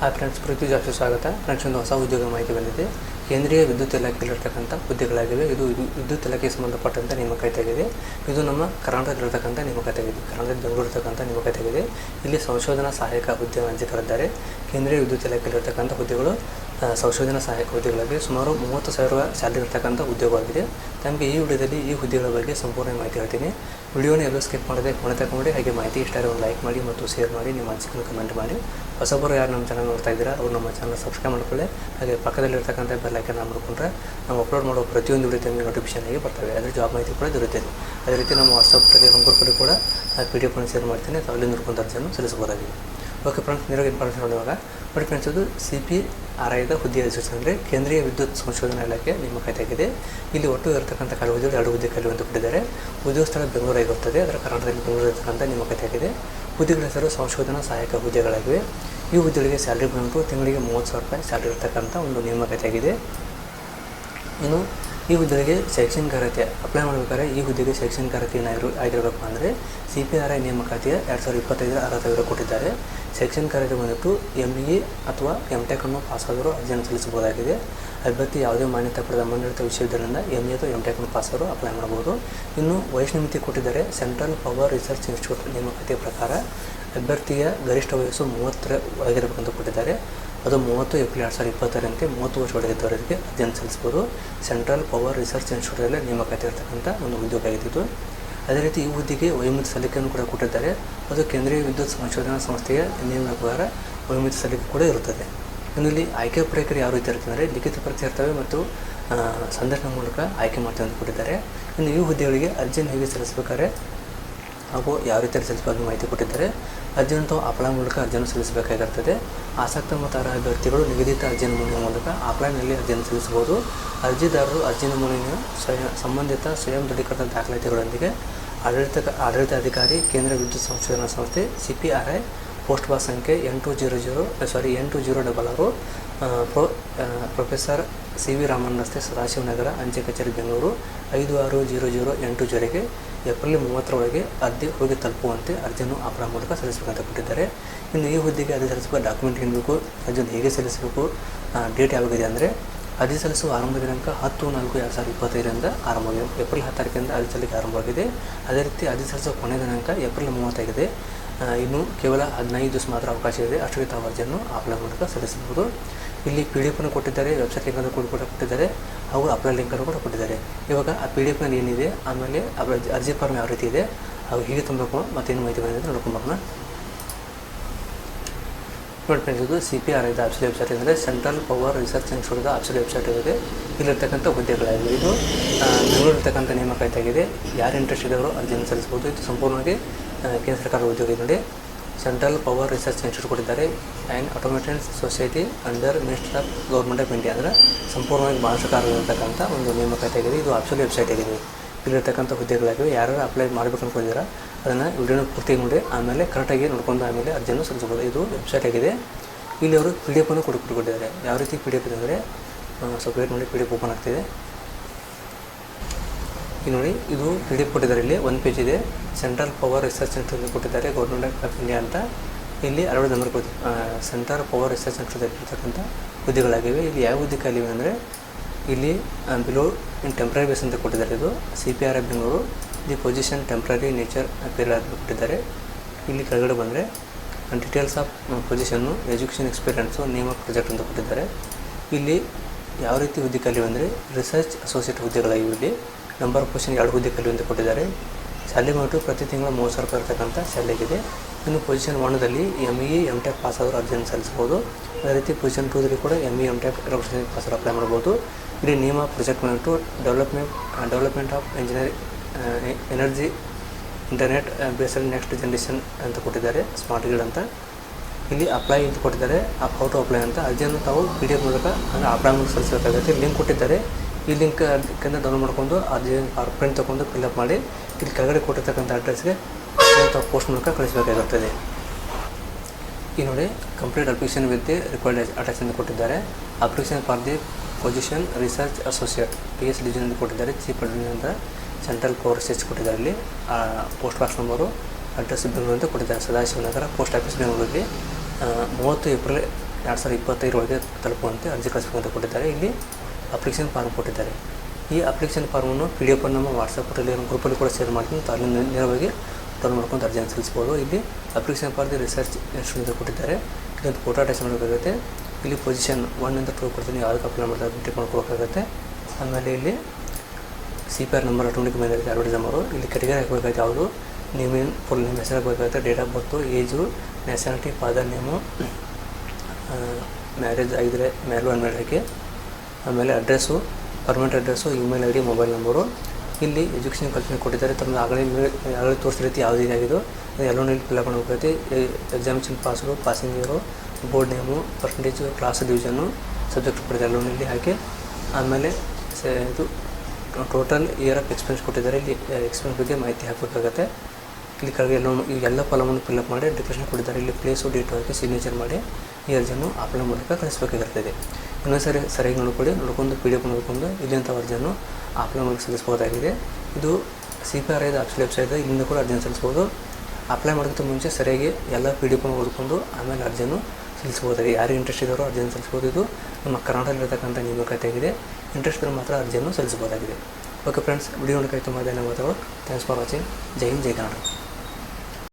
Hi friends ಪ್ರೀತಿ ಜಾಸ್ತಿ ಸ್ವಾಗತ. Friends ಒಂದು ಹೊಸ ಉದ್ಯೋಗ ಮಾಹಿತಿ ಬಂದಿದೆ. ಕೇಂದ್ರೀಯ ವಿದ್ಯುತ್ ಇಲಾಖೆಯಲ್ಲಿರ್ತಕ್ಕಂಥ ಹುದ್ದೆಗಳಾಗಿವೆ ಇದು ವಿದ್ಯುತ್ ಇಲಾಖೆಗೆ ಸಂಬಂಧಪಟ್ಟಂಥ ಆಗಿದೆ ಇದು ನಮ್ಮ ಕರ್ನಾಟಕದಲ್ಲಿರ್ತಕ್ಕಂಥ ನೇಮಕಾತಿ ಕರ್ನಾಟಕ ಬೆಂಗಳೂರಿರ್ತಕ್ಕಂಥ ಬೆಂಗಳೂರು ಇರ್ತಕ್ಕಂಥ ನೇಮಕಾತಿ ಆಗಿದೆ ಇಲ್ಲಿ ಸಂಶೋಧನಾ ಸಹಾಯಕ ಹುದ್ದೆ ಅರ್ಜಿಕರಿದ್ದಾರೆ ಕೇಂದ್ರೀಯ ವಿದ್ಯುತ್ ಇಲಾಖೆಯಲ್ಲಿರ್ತಕ್ಕಂಥ ಹುದ್ದೆಗಳು ಸಂಶೋಧನಾ ಸಹಾಯಕ ಹುದ್ದೆಗಳಾಗಿ ಸುಮಾರು ಮೂವತ್ತು ಸಾವಿರ ಸ್ಯಾಲರಿ ಇರ್ತಕ್ಕಂಥ ಉದ್ಯೋಗವಾಗಿದೆ. ನಮಗೆ ಈ ವಿಡಿಯೋದಲ್ಲಿ ಈ ಹುದ್ದೆಗಳ ಬಗ್ಗೆ ಸಂಪೂರ್ಣ ಮಾಹಿತಿ ಹೇಳ್ತೀನಿ. ವಿಡಿಯೋನ ಎಲ್ಲೂ ಸ್ಕಿಪ್ ಮಾಡದೆ ಕೊನೆ ತಗೊಂಡು ಹಾಗೆ ಮಾಹಿತಿ ಇಷ್ಟ ಒಂದು ಲೈಕ್ ಮಾಡಿ ಮತ್ತು ಶೇರ್ ಮಾಡಿ, ನಿಮ್ಮ ಅನಿಸಿಕೆಯನ್ನು ಕಮೆಂಟ್ ಮಾಡಿ. ಹೊಸಬರು ಯಾರು ನಮ್ಮ ಚಾನಲ್ ನೋಡ್ತಾ ಇದ್ದೀರಾ, ಅವ್ರು ನಮ್ಮ ಚಾನಲ್ ಸಬ್ಸ್ಕ್ರೈಬ್ ಮಾಡ್ಕೊಳ್ಳಿ. ಹಾಗೆ ಪಕ್ಕದಲ್ಲಿರ್ತಕ್ಕಂಥ ಬೆಲ್ ಐಕನ್ ಮಾಡ್ಕೊಂಡ್ರೆ ನಾವು ಅಪ್ಲೋಡ್ ಮಾಡೋ ಪ್ರತಿಯೊಂದು ವಿಡಿಯೋ ತಮಗೆ ನೋಟಿಫಿಕೇಶನ್ ಆಗಿ ಬರ್ತವೆ. ಅದರ ಜಾಬ್ ಮಾಹಿತಿ ಕೂಡ ದೊರೆಯುತ್ತದೆ ಅದೇ ರೀತಿ ನಮ್ಮ ವಾಟ್ಸಪ್ ಗ್ರೂಪಲ್ಲಿ ಕೂಡ ಪಿ ಡಿ ಎಫ್ ಶೇರ್ ಮಾಡ್ತೀನಿ. ಅಥವಾ ಅಲ್ಲಿ ನೋಡ್ಕೊಂಡು ಅರ್ಜಿಯನ್ನು ಸಲ್ಲಿಸಬಹುದಾಗಿದೆ. ಓಕೆ ಫ್ರೆಂಡ್ಸ್ ನೇರವಾಗಿ ಇನ್ಫಾರ್ಮೇಷನ್ ನೋಡುವಾಗ ಬಟ್ ಫ್ರೆಂಡ್ಸ್ ಅದು ಸಿ ಪಿ ಆರ್ ಐದ ಹುದ್ದೆ ಹೆಸರು ಅಂದರೆ ಕೇಂದ್ರೀಯ ವಿದ್ಯುತ್ ಸಂಶೋಧನಾ ಇಲಾಖೆ ನಿಮ್ಮ ಆಗಿದೆ ಇಲ್ಲಿ ಒಟ್ಟು ಇರತಕ್ಕಂಥ ಖಾಲಿ ಹುದ್ದೆಗಳು ಎರಡು ಹುದ್ದೆ ಅಂತ ಕೊಟ್ಟಿದ್ದಾರೆ ಉದ್ಯೋಗ ಸ್ಥಳ ಬೆಂಗಳೂರಾಗಿರುತ್ತದೆ ಅದರ ಕರ್ನಾಟಕದಲ್ಲಿ ಬೆಂಗಳೂರು ಇರತಕ್ಕಂಥ ನಿಮ್ಮ ಆಗಿದೆ ಹುದ್ದೆಗಳ ಹೆಸರು ಸಂಶೋಧನಾ ಸಹಾಯಕ ಹುದ್ದೆಗಳಾಗಿವೆ. ಈ ಹುದ್ದೆಗಳಿಗೆ ಸ್ಯಾಲ್ರಿ ಬಂದು ತಿಂಗಳಿಗೆ ಮೂವತ್ತು ಸಾವಿರ ರೂಪಾಯಿ ಸ್ಯಾಲ್ರಿ ಇರತಕ್ಕಂಥ ಒಂದು ನೇಮಕತೆಯಾಗಿದೆ ಇನ್ನು ಈ ಹುದ್ದೆಗೆ ಶೈಕ್ಷಣಿಕ ಅರ್ಹತೆ ಅಪ್ಲೈ ಮಾಡಬೇಕಾದ್ರೆ ಈ ಹುದ್ದೆಗೆ ಶೈಕ್ಷಣಿಕ ಅರ್ಹತೆ ಏನಾದರೂ ಆಗಿರಬೇಕು ಅಂದರೆ ಸಿ ಪಿ ಆರ್ ಐ ನೇಮಕಾತಿಯ ಎರಡು ಸಾವಿರದ ಇಪ್ಪತ್ತೈದರ ಅರ್ಹತೆ ಕೊಟ್ಟಿದ್ದಾರೆ. ಶೈಕ್ಷಣಿಕ ಅರ್ಹತೆ ಬಂದ್ಬಿಟ್ಟು ಎಂ ಇ ಅಥವಾ ಎಂ ಟೆಕ್ ಅನ್ನು ಪಾಸ್ ಆದರೂ ಅರ್ಜಿಯನ್ನು ಸಲ್ಲಿಸಬಹುದಾಗಿದೆ. ಅಭ್ಯರ್ಥಿ ಯಾವುದೇ ಮಾನ್ಯತೆ ಪಡೆದ ಮಂಡಳಿತ ವಿಶ್ವವಿದ್ಯಾಲಯದಿಂದ ಎಂ ಎ ಅಥವಾ ಎಂ ಟೆಕ್ ಅನ್ನು ಆದರೂ ಅಪ್ಲೈ ಮಾಡಬಹುದು. ಇನ್ನು ವಯಸ್ಸಿನ ಮಿತಿ ಕೊಟ್ಟಿದ್ದಾರೆ ಸೆಂಟ್ರಲ್ ಪವರ್ ರಿಸರ್ಚ್ ಇನ್ಸ್ಟಿಟ್ಯೂಟ್ ನೇಮಕಾತಿಯ ಪ್ರಕಾರ. ಅಭ್ಯರ್ಥಿಯ ಗರಿಷ್ಠ ವಯಸ್ಸು ಮೂವತ್ತರ ಆಗಿರಬೇಕಂತ ಕೊಟ್ಟಿದ್ದಾರೆ. ಅದು ಮೂವತ್ತು ಏಪ್ರಿಲ್ ಎರಡು ಸಾವಿರದ ಇಪ್ಪತ್ತರಂತೆ, ಮೂವತ್ತು ವರ್ಷ ಒಳಗಿದ್ದವರಿಗೆ ಅಧ್ಯಯನ ಸಲ್ಲಿಸ್ಬೋದು ಸೆಂಟ್ರಲ್ ಪವರ್ ರಿಸರ್ಚ್ ಇನ್ಸ್ಟಿಟ್ಯೂಟಲ್ಲಿ ನೇಮಕಾತಿ ಇರತಕ್ಕಂಥ ಒಂದು ಉದ್ಯೋಗ ಆಗಿದ್ದು, ಅದೇ ರೀತಿ ಈ ಹುದ್ದೆಗೆ ವಯೋಮಿತ ಸಲ್ಲಿಕೆಯನ್ನು ಕೂಡ ಕೊಟ್ಟಿದ್ದಾರೆ. ಅದು ಕೇಂದ್ರೀಯ ವಿದ್ಯುತ್ ಸಂಶೋಧನಾ ಸಂಸ್ಥೆಯ ನಿಯಮದ ಪ್ರಕಾರ ವಯೋಮಿತ ಸಲ್ಲಿಕೆ ಕೂಡ ಇರುತ್ತದೆ. ಇನ್ನಲ್ಲಿ ಆಯ್ಕೆ ಪ್ರಕ್ರಿಯೆ ಯಾವ ರೀತಿ ಇರ್ತದೆ ಲಿಖಿತ ಪರೀಕ್ಷೆ ಇರ್ತವೆ ಮತ್ತು ಸಂದರ್ಶನ ಮೂಲಕ ಆಯ್ಕೆ ಮಾಡ್ತೇವೆ ಅಂತ ಕೊಟ್ಟಿದ್ದಾರೆ. ಇನ್ನು ಈ ಹುದ್ದೆಗಳಿಗೆ ಅರ್ಜಿಯನ್ನು ಹೇಗೆ ಸಲ್ಲಿಸಬೇಕಾದ್ರೆ ಹಾಗೂ ಯಾವ ರೀತಿಯಲ್ಲಿ ಸಲ್ಲಿಸಬೇಕು ಮಾಹಿತಿ ಕೊಟ್ಟಿದ್ದಾರೆ. ಅರ್ಜಿಯನ್ನು ಅಪ್ಲೈ ಮೂಲಕ ಅರ್ಜಿಯನ್ನು ಸಲ್ಲಿಸಬೇಕಾಗಿರ್ತದೆ. ಆಸಕ್ತ ಮತ್ತು ಅರ್ಹ ಅಭ್ಯರ್ಥಿಗಳು ನಿಗದಿತ ಅರ್ಜಿ ನಮೂನೆಯ ಮೂಲಕ ಆಫ್ಲೈನ್ನಲ್ಲಿ ಅರ್ಜಿಯನ್ನು ಸಲ್ಲಿಸಬಹುದು. ಅರ್ಜಿದಾರರು ಅರ್ಜಿ ನಮೂನೆಯ ಸ್ವಯಂ ಸಂಬಂಧಿತ ಸ್ವಯಂ ದೃಢೀಕೃತ ದಾಖಲಾತಿಗಳೊಂದಿಗೆ ಆಡಳಿತ ಆಡಳಿತಾಧಿಕಾರಿ, ಕೇಂದ್ರ ವಿದ್ಯುತ್ ಸಂಶೋಧನಾ ಸಂಸ್ಥೆ, C P R I, post box ಸಂಖ್ಯೆ ಎಂಟು ಜೀರೋ ಜೀರೋ ಸಾರಿ, ಎಂಟು ಜೀರೋ ಡಬಲ್ ಆರು pro professor C V Raman ರಸ್ತೆ ಸದಾಶಿವನಗರ, ಅಂಚೆ ಕಚೇರಿ ಬೆಂಗಳೂರು, ಐದು ಆರು ಜೀರೋ ಜೀರೋ ಎಂಟು ಜೊರೆಗೆ ಏಪ್ರಿಲ್ ಮೂವತ್ತರೊಳಗೆ ಅರ್ಜಿ ಹೋಗಿ ತಲುಪುವಂತೆ ಅರ್ಜಿಯನ್ನು ಆಪರ ಮೂಲಕ ಸಲ್ಲಿಸಬೇಕಂತ ಕೊಟ್ಟಿದ್ದಾರೆ. ಇನ್ನು ಈ ಹುದ್ದೆಗೆ ಅರ್ಜಿ ಸಲ್ಲಿಸುವ ಡಾಕ್ಯುಮೆಂಟ್ ಏನು ಬೇಕು ಅರ್ಜಿಯನ್ನು ಹೇಗೆ ಸಲ್ಲಿಸಬೇಕು ಡೇಟ್ ಯಾವಾಗಿದೆ ಅಂದರೆ ಅರ್ಜಿ ಸಲ್ಲಿಸುವ ಆರಂಭ ದಿನಾಂಕ ಹತ್ತು ನಾಲ್ಕು ಎರಡು ಸಾವಿರದ ಇಪ್ಪತ್ತೈದರಿಂದ ಆರಂಭವಾಗಿದೆ ಏಪ್ರಿಲ್ ಹತ್ತಾರಕ್ಕಿಂದ ಅರ್ಜಿ ಸಲ್ಲಿಕೆ ಆರಂಭವಾಗಿದೆ ಅದೇ ರೀತಿ ಅರ್ಜಿ ಸಲ್ಲಿಸುವ ಕೊನೆಯ ದಿನಾಂಕ ಏಪ್ರಿಲ್ ಮೂವತ್ತಾಗಿದೆ. ಇನ್ನು ಕೇವಲ ಹದಿನೈದು ದಿವಸ ಮಾತ್ರ ಅವಕಾಶ ಇದೆ. ಅಷ್ಟಕ್ಕೆ ತಾವು ಅರ್ಜಿಯನ್ನು ಆಫ್ಲೈನ್ ಮೂಲಕ ಸಲ್ಲಿಸಬಹುದು. ಇಲ್ಲಿ ಪಿ ಡಿ ಎಫನ್ನು ಕೊಟ್ಟಿದ್ದಾರೆ ವೆಬ್ಸೈಟ್ ಲಿಂಕನ್ನು ಕೂಡ ಕೂಡ ಕೊಟ್ಟಿದ್ದಾರೆ, ಹಾಗೂ ಅಪ್ಲೈ ಲಿಂಕನ್ನು ಕೂಡ ಕೊಟ್ಟಿದ್ದಾರೆ. ಇವಾಗ ಆ ಪಿ ಡಿ ಎಫ್ನಲ್ಲಿ ಏನಿದೆ, ಆಮೇಲೆ ಅವರ ಅರ್ಜಿ ಫಾರ್ಮ್ ಯಾವ ರೀತಿ ಇದೆ, ಹಾಗೂ ಹೀಗೆ ತುಂಬಬೇಕು, ಮತ್ತೇನು ಮಾಹಿತಿ ಬಂದಿದೆ ನೋಡ್ಕೊಂಬೋಣ ನೋಡಿ ಫ್ರೆಂಡ್ಸ್ ಇದು ಸಿ ಪಿ ಆರ್ ಇದೆ ಆಫೀಸ್ ವೆಬ್ಸೈಟ್ ಅಂದರೆ central power research institute office website ಇರುತ್ತೆ ಇಲ್ಲಿರ್ತಕ್ಕಂಥ ಹುದ್ದೆಗಳಾಗಿದೆ ಇದು ಬೆಂಗಳೂರಿರ್ತಕ್ಕಂಥ ನೇಮಕ ಆಗಿದೆ ಯಾರು ಇಂಟ್ರೆಸ್ಟ್ ಇದ್ದವರು ಅರ್ಜಿಯನ್ನು ಸಲ್ಲಿಸಬಹುದು. ಇದು ಸಂಪೂರ್ಣವಾಗಿ ಕೇಂದ್ರ ಸರ್ಕಾರದ ಉದ್ಯೋಗ ಇದೆ ನೋಡಿ. ಸೆಂಟ್ರಲ್ ಪವರ್ ರಿಸರ್ಚ್ ಇನ್ಸ್ಟಿಟ್ಯೂಟ್ ಕೊಟ್ಟಿದ್ದಾರೆ. And automated society under minister of government of India ಅಂದರೆ ಸಂಪೂರ್ಣವಾಗಿ ಭಾರತ ಸರ್ಕಾರದಲ್ಲಿರ್ತಕ್ಕಂಥ ಒಂದು ನೇಮಕಾತಿ ಆಗಿದೆ ಇದು ಆಫ್ಷಿಯಲ್ ವೆಬ್ಸೈಟ್ ಆಗಿದೆ. ಇಲ್ಲಿರ್ತಕ್ಕಂಥ ಹುದ್ದೆಗಳಾಗಿವೆ. ಯಾರು ಅಪ್ಲೈ ಮಾಡಬೇಕು ಅನ್ಕೊಂಡಿದ್ದೀರಾ? ಅದನ್ನು ವಿಡಿಯೋನ ಪೂರ್ತಿ ನೋಡಿ, ಆಮೇಲೆ ಕರೆಕ್ಟಾಗಿ ನೋಡ್ಕೊಂಡು ಆಮೇಲೆ ಅರ್ಜಿಯನ್ನು ಸಲ್ಲಿಸಬಹುದು. ಇದು ವೆಬ್ಸೈಟ್ ಆಗಿದೆ. ಇಲ್ಲಿ ಅವರು ಪಿ ಡಿ ಎಫನ್ನು ಕೊಟ್ಟು ಕೊಟ್ಟಿದ್ದಾರೆ. ಯಾವ ರೀತಿ ಪಿ ಡಿ ಎಫ್ ಇದೆ ಅಂದರೆ ಸ್ವಲ್ಪ ವೇಟ್ ಮಾಡಿ ಪಿ ಡಿ ಎಫ್ ಓಪನ್ ಆಗ್ತಿದೆ. ಇಲ್ಲಿ ನೋಡಿ, ಇದು ಪಿ ಕೊಟ್ಟಿದ್ದಾರೆ. ಇಲ್ಲಿ ಒಂದು ಪೇಜ್ ಇದೆ. ಸೆಂಟ್ರಲ್ ಪವರ್ ರಿಸರ್ಚ್ ಸೆಂಟರ್ ಕೊಟ್ಟಿದ್ದಾರೆ ಗೌರ್ಮೆಂಟ್ ಆಫ್ ಇಂಡಿಯಾ ಅಂತ. ಇಲ್ಲಿ ಅರವತ್ತು ನಂಬರ್ ಕೊಟ್ಟು ಸೆಂಟ್ರಲ್ ಪವರ್ ರಿಸರ್ಚ್ ಸೆಂಟರ್ದಲ್ಲಿ ಇರ್ತಕ್ಕಂಥ ಹುದ್ದೆಗಳಾಗಿವೆ. ಇಲ್ಲಿ ಯಾವ ಹುದ್ದೆ ಖಾಲಿ ಅಂದರೆ, ಇಲ್ಲಿ ಬಿಲೋ ಇನ್ ಟೆಂಪ್ರರಿ ಬೇಸ್ ಅಂತ ಕೊಟ್ಟಿದ್ದಾರೆ ಇದು. C P R F Bengaluru the position temporary nature period ಅಂತ ಕೊಟ್ಟಿದ್ದಾರೆ. ಇಲ್ಲಿ ಕೆಳಗಡೆ ಬಂದರೆ details of position education experience name of project ಅಂತ ಕೊಟ್ಟಿದ್ದಾರೆ. ಇಲ್ಲಿ ಯಾವ ರೀತಿ ಹುದ್ದೆ ಕಲಿವು ಅಂದರೆ ರಿಸರ್ಚ್ ಅಸೋಸಿಯೇಟ್ ಹುದ್ದೆಗಳಾಗಿವೆ ನಂಬರ್ ಆಫ್ ಪೊಸಿಷನ್ ಎರಡು ಹುದ್ದೆ ಕಲಿವೆ ಅಂತ ಕೊಟ್ಟಿದ್ದಾರೆ. ಶಾಲೆ ಮಟ್ಟು ಪ್ರತಿ ತಿಂಗಳು ಮೂವತ್ತು ಸಾವಿರ ರೂಪಾಯಿ ಇರ್ತಕ್ಕಂಥ ಶಾಲೆಗಿದೆ. ಇನ್ನು ಪೊಸಿಷನ್ ಒನ್ನಲ್ಲಿ M E M tech pass ಆದರೂ ಅರ್ಜಿಯನ್ನು ಸಲ್ಲಿಸ್ಬೋದು ಅದೇ ರೀತಿ ಪೊಸಿಷನ್ ಟೂದಲ್ಲಿ ಕೂಡ M E M tech pass ಆದರೂ ಅಪ್ಲೈ ಮಾಡ್ಬೋದು ಇಲ್ಲಿ ನಿಯಮ project to development development of engineering energy internet based next generation ಅಂತ ಕೊಟ್ಟಿದ್ದಾರೆ ಸ್ಮಾರ್ಟ್ ಗ್ರಿಡ್ ಅಂತ. ಇಲ್ಲಿ ಅಪ್ಲೈ ಅಂತ ಕೊಟ್ಟಿದ್ದಾರೆ. ಆ ಫೋಟೋ ಅಪ್ಲೈ ಅಂತ. ಅರ್ಜಿಯನ್ನು ತಾವು ಪಿ ಡಿ ಎಫ್ ಮೂಲಕ, ಅಂದರೆ ಅಪ್ಲೈ ಮೂಲಕ ಸಲ್ಲಿಸಬೇಕಾಗುತ್ತೆ. ಲಿಂಕ್ ಕೊಟ್ಟಿದ್ದಾರೆ. ಈ ಲಿಂಕ್ ಅದಕ್ಕಿಂತ ಡೌನ್ಲೋಡ್ ಮಾಡ್ಕೊಂಡು ಅರ್ಜಿ ಪ್ರಿಂಟ್ ತೊಗೊಂಡು ಫಿಲ್ಅಪ್ ಮಾಡಿ, ಇಲ್ಲಿ ಕೆಳಗಡೆ ಕೊಟ್ಟಿರ್ತಕ್ಕಂಥ ಅಡ್ರೆಸ್ಗೆ ತಾವು ಪೋಸ್ಟ್ ಮೂಲಕ ಕಳಿಸಬೇಕಾಗುತ್ತದೆ. ಈ ನೋಡಿ complete application with the required attach ಅಂತ ಕೊಟ್ಟಿದ್ದಾರೆ. Application for the position research associate P S design ಅಂತ ಕೊಟ್ಟಿದ್ದಾರೆ. ಚೀಫ್ ಅಂತ ಸೆಂಟ್ರಲ್ ಪವರ್ ರಿಸರ್ಚ್ ಕೊಟ್ಟಿದ್ದಾರೆ ಇಲ್ಲಿ. Post box number address Bengaluru ಅಂತ ಕೊಟ್ಟಿದ್ದಾರೆ. ಸದಾಶಿವನಗರ ಪೋಸ್ಟ್ ಆಫೀಸ್ ಬೆಂಗಳೂರಲ್ಲಿ ಮೂವತ್ತು ಏಪ್ರಿಲ್ ಎರಡು ಸಾವಿರದ ಇಪ್ಪತ್ತೈದರೊಳಗೆ ತಲುಪುವಂತೆ ಅರ್ಜಿ ಅಂತ ಕೊಟ್ಟಿದ್ದಾರೆ. ಇಲ್ಲಿ ಅಪ್ಲಿಕೇಶನ್ ಫಾರ್ಮ್ ಕೊಟ್ಟಿದ್ದಾರೆ. ಈ ಅಪ್ಲಿಕೇಶನ್ ಫಾರ್ಮನ್ನು ಪಿ ಡಿ ಎಫ್ ನಮ್ಮ ವಾಟ್ಸಪ್ ಗ್ರೂಪಲ್ಲಿ ಕೂಡ ಶೇರ್ ಮಾಡ್ತೀನಿ. ಅಲ್ಲಿ ನೇರವಾಗಿ ಡೌನ್ ಮಾಡ್ಕೊಂಡು ಅರ್ಜಿಯನ್ನು ಸಲ್ಲಿಸ್ಬೋದು ಇಲ್ಲಿ application for the research institute ಕೊಟ್ಟಿದ್ದಾರೆ. ಇದೊಂದು ಫೋಟೋ ಅಟ್ಯಾಚ್ ಮಾಡಬೇಕಾಗುತ್ತೆ. ಇಲ್ಲಿ ಪೊಸಿಷನ್ ಒನ್ನಿಂದ ಟೂ ಕೊಡ್ತೀನಿ. ಯಾವುದಕ್ಕೆ ಅಪ್ಲೈ ಮಾಡಿದ್ರೆ ಟಿಕ್ ಮಾಡ್ಕೊಬೇಕಾಗುತ್ತೆ ಆಮೇಲೆ ಇಲ್ಲಿ C P R number automatic ಮೇಲೆ ಅಡ್ವರ್ಟೈಸ್ ನಂಬರು ಇಲ್ಲಿ ಕೆಟಗರಿ ಹಾಕಬೇಕಾಯ್ತು ಯಾವುದು. ನೇಮೇನು ಫುಲ್ ನೇಮ್ ಹೆಸರು ಹಾಕಬೇಕಾಗುತ್ತೆ date of birth age nationality father name marriage ಆಗಿದ್ರೆ ಮ್ಯಾರೇಜ್ ಒಂದು ಹಾಕಿ ಆಮೇಲೆ address permanent address email I D mobile number ಇಲ್ಲಿ ಎಜುಕೇಷನ್ ಕಲ್ಪನೆ ಕೊಟ್ಟಿದ್ದಾರೆ. ತಮ್ಮ ಆಗಲೇ ಆಗಲೇ ತೋರಿಸಿದ ರೀತಿ ಯಾವುದೇ ಆಗಿದ್ದು ಎಲ್ಲೋ ಫಿಲ್ ಹಾಕೊಂಡು ಹೋಗ್ತೈತಿ examination ಪಾಸ್ಗಳು passing year board name percentage class division subject ಕೊಟ್ಟಿದ್ದಾರೆ ಎಲ್ಲೋನಲ್ಲಿ ಹಾಕಿ, ಆಮೇಲೆ ಸ, ಇದು ಟೋಟಲ್ ಇಯರ್ ಆಫ್ ಎಕ್ಸ್ಪೆನ್ಸ್ ಕೊಟ್ಟಿದ್ದಾರೆ. ಇಲ್ಲಿ ಎಕ್ಸ್ಪೆನ್ಸ್ ಬಗ್ಗೆ ಮಾಹಿತಿ ಹಾಕಬೇಕಾಗತ್ತೆ. ಇಲ್ಲಿ ಕೆಳಗೆ ಎಲ್ಲ ಎಲ್ಲ ಫಲವನ್ನು ಫಿಲ್ಅಪ್ ಮಾಡಿ ಡಿಪ್ರೆಷನ್ ಕೊಟ್ಟಿದ್ದಾರೆ. ಇಲ್ಲಿ ಪ್ಲೇಸು ಡೇಟು ಹಾಕಿ ಸಿಗ್ನೇಚರ್ ಮಾಡಿ ಈ ಅರ್ಜಿಯನ್ನು ಅಪ್ಲೈ ಮೂಲಕ ಕಳಿಸಬೇಕಾಗಿರ್ತದೆ ಇನ್ನೊಂದು ಸರಿ ಸರಿಯಾಗಿ ನೋಡ್ಕೊಳ್ಳಿ. ನೋಡ್ಕೊಂಡು ಪಿ ಡಿ ಎಫ್ ನೋಡ್ಕೊಂಡು ಇಲ್ಲಿಂಥ ಅರ್ಜಿಯನ್ನು ಅಪ್ಲೈ ಮೂಲಕ ಸಲ್ಲಿಸಬಹುದಾಗಿದೆ. ಇದು ಸಿ ಪಿ ಆರ್ ಐದು ಆಫೀಸ್ ವೆಬ್ಸೈಟ್ ಇಲ್ಲಿಂದ ಕೂಡ ಅರ್ಜಿಯನ್ನು ಸಲ್ಲಿಸ್ಬೋದು ಅಪ್ಲೈ ಮಾಡೋದಕ್ಕಿಂತ ಮುಂಚೆ ಸರಿಯಾಗಿ ಎಲ್ಲ ಪಿ ಡಿ ಎಫ್ನ ಓದ್ಕೊಂಡು ಆಮೇಲೆ ಅರ್ಜಿಯನ್ನು ಸಲ್ಲಿಸ್ಬೋದಾಗಿದೆ ಯಾರು ಇಂಟ್ರೆಸ್ಟ್ ಇದ್ದಾರೋ ಅರ್ಜಿಯನ್ನು ಸಲ್ಲಿಸ್ಬೋದು ಇದು ನಮ್ಮ ಕರ್ನಾಟಕದಲ್ಲಿರ್ತಕ್ಕಂಥ ನೇಮಕಾತಿಯಾಗಿದೆ. ಇಂಟ್ರೆಸ್ಟ್ ಇದ್ದರೆ ಮಾತ್ರ ಅರ್ಜಿಯನ್ನು ಸಲ್ಲಿಸ್ಬೋದಾಗಿದೆ ಓಕೆ ಫ್ರೆಂಡ್ಸ್ ವಿಡಿಯೋ ನೋಡೋಕೆ ತುಂಬ ಧನ್ಯವಾದಗಳು. ಥ್ಯಾಂಕ್ಸ್ ಫಾರ್ ವಾಚಿಂಗ್ ಜೈ ಹಿಂದ್, ಜೈ ಕನ್ನಡ